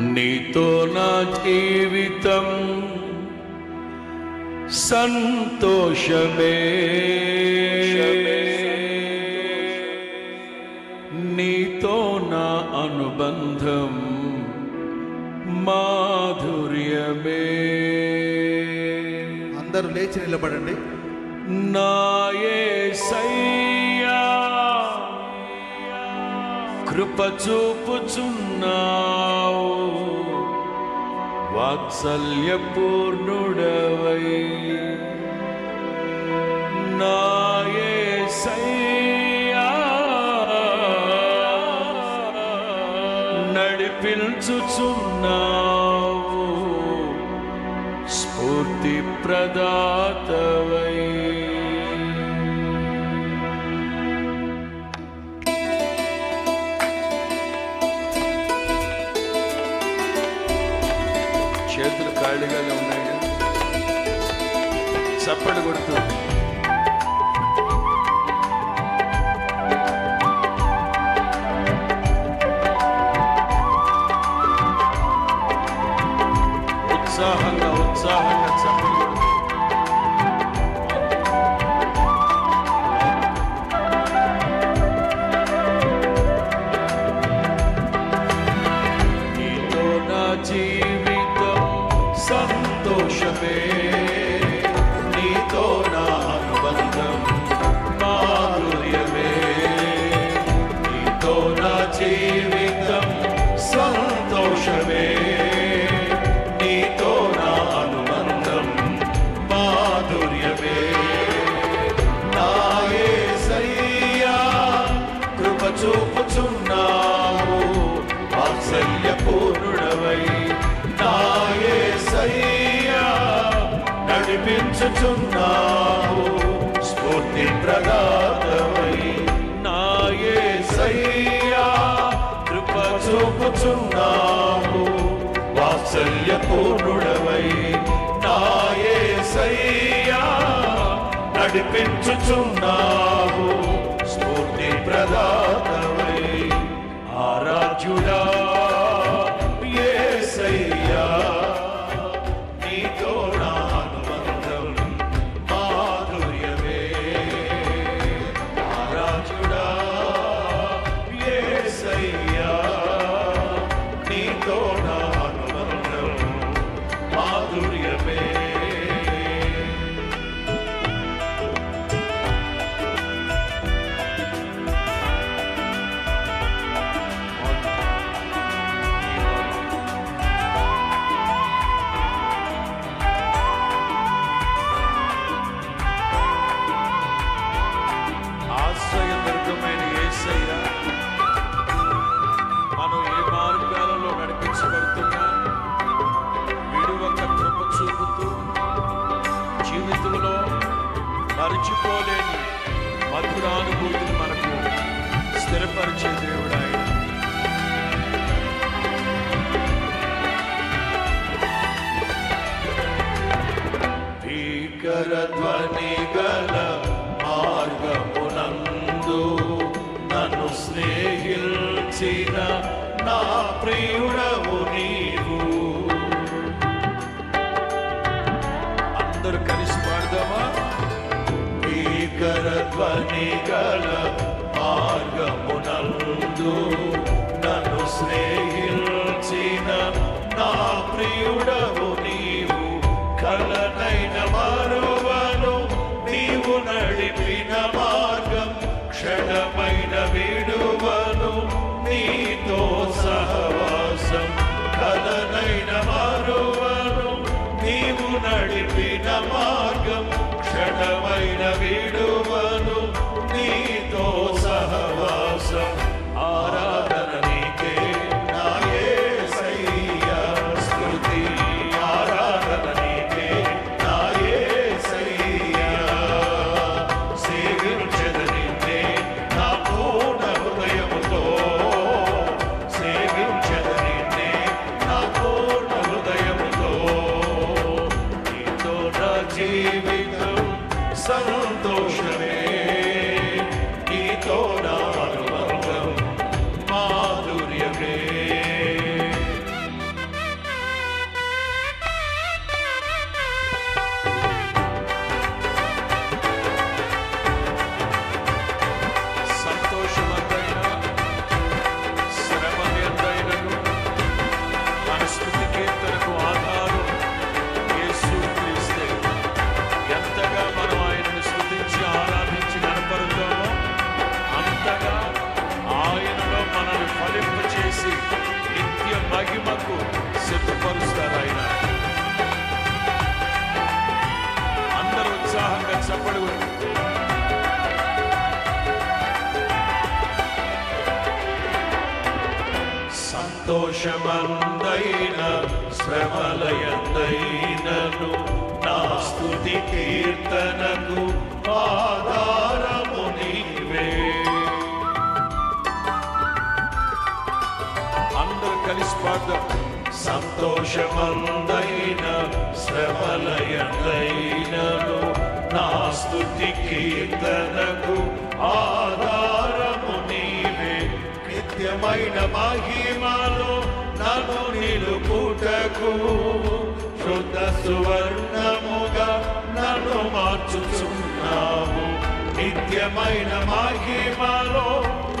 నీతో నా జీవితం సంతోషమే. నీతో నా అనుబంధం మాధుర్యమే. అందరూ లేచి నిలబడండి. నాయే సై కృప చూపుచున్నావు వాత్సల్యపూర్ణుడవై. నాయే సయ్యా నడిపించుచున్నావు. స్ఫూర్తి ప్రదాతవై ఉన్నాయి చప్పటి కొడుతూ Amen. నడిపించుచున్నావు. స్ఫూర్తి ప్రదాతవై. ఆరాధ్యుడా ధ్వని గల మార్గమునందు నన్ను స్నేహించిన నా ప్రియుడవు నీవు. అందరు కలిసి పాడదామా? భీకర ధ్వని గల మార్గమునందు సంతోషమందైన శ్రమలయందైనను నా స్థుతి కీర్తనకు ఆధారము నీవే. అందరు కలిసి పాడదాం. సంతోషమందైన శ్రమలయందైనను నా స్థుతి కీర్తనకు ఆధార నిత్యమైన మహిమలో నను నిలుపుటకు శుద్ధ సువర్ణముగా నన్ను మార్చుచున్నావు. నిత్యమైన మహిమలో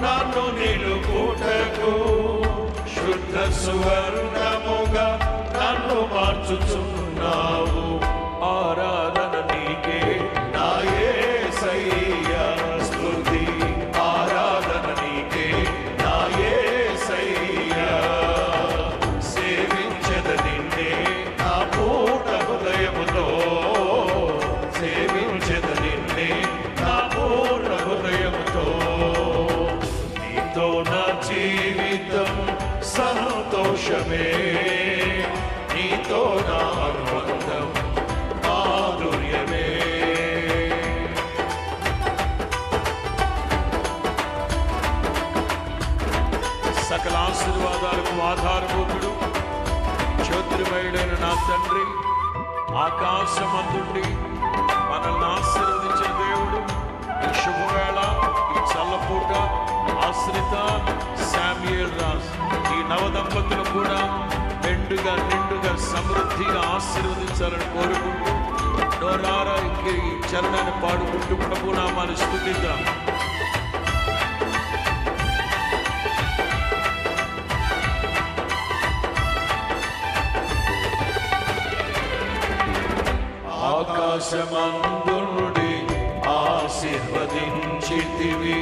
నన్ను నిలుపుటకు శుద్ధ సువర్ణముగా నన్ను మార్చుచున్నావు. ఆరాధన ఆకాశమందుండి మనల్ని ఆశీర్వదించిన దేవుడు. ఈ శుభవేళ ఈ చల్లపూట ఆశ్రిత శామ్యుయల్ రాజ్. ఈ నవదంపతులు కూడా మెండుగా నిండుగా సమృద్ధిగా ఆశీర్వదించాలని కోరుకుంటూ. డోరారా ఈ చరణాన్ని పాడుకుంటూ ప్రభు స్థుతిద్దాం ఆకాశమందుడి ఆశీర్వదించితివి.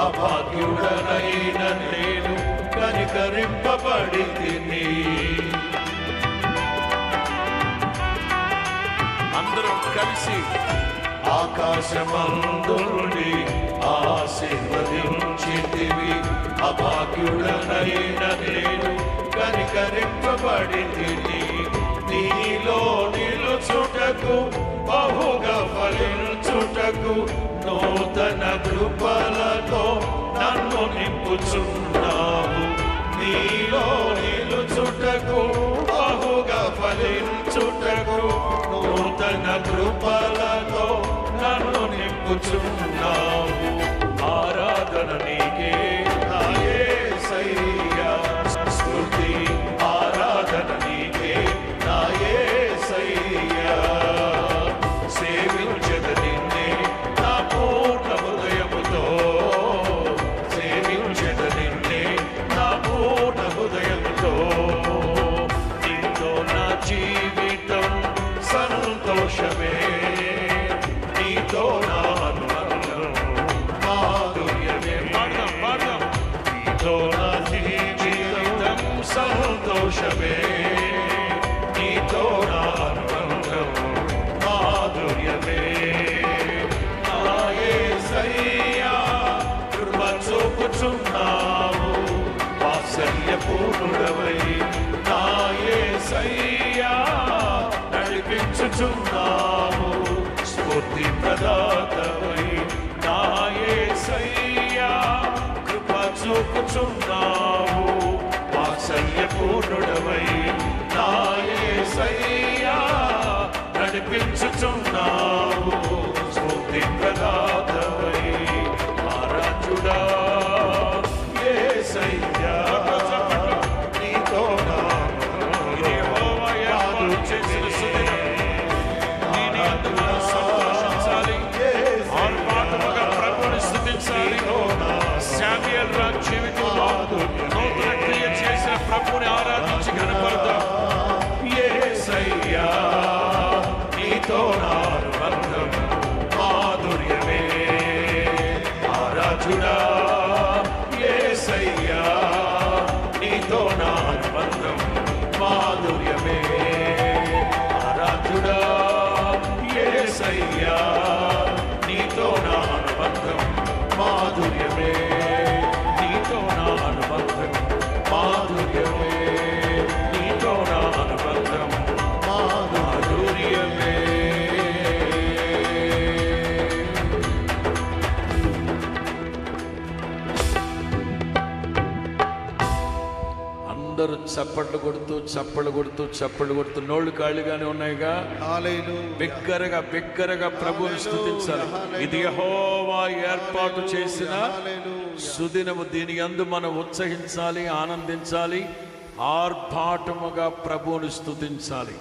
అభాగ్యుడనైన నేను కనికరింపబడి తిని అందరం కలిసి ఆకాశమందుడి ఆశీర్వదించితివి. అభాగ్యుడనైన నేను కనికరింపబడి తిని నీలో నిలుచుటకు బహుగా ఫలించుటకు నూతన కృపలతో నన్ను నింపుచున్నావు. నీలో నిలుచుటకు బహుగా ఫలించుటకు నూతన కృపలతో నన్ను నింపుచున్నావు. నీతో నా జీవితం సంతోషమే నీతో నా అనుబంధం మాధుర్యమే నా యేసయ్యా కృప చూపుచున్నావు వాత్సల్యపూర్ణుడవై నా యేసయ్యా నడిపించుచున్నావు స్ఫూర్తి ప్రదాతవై చూపుచున్నావు వాత్సల్యపూర్ణుడవై నా యేసయ్యా నడిపించుచున్నావు స్మృతి ప్రదా చప్పట్లు కొడుతూ చప్పట్లు కొడుతూ చప్పట్లు కొడుతూ నోళ్ళు కాళ్ళుగానే ఉన్నాయిగా. బిగ్గరగా బిగ్గరగా ప్రభువుని స్థుతించాలి. ఇది యెహోవా ఏర్పాటు చేసిన సుదినము. దీని యందు మనం ఉత్సహించాలి ఆనందించాలి ఆర్భాటముగా ప్రభువుని స్థుతించాలి.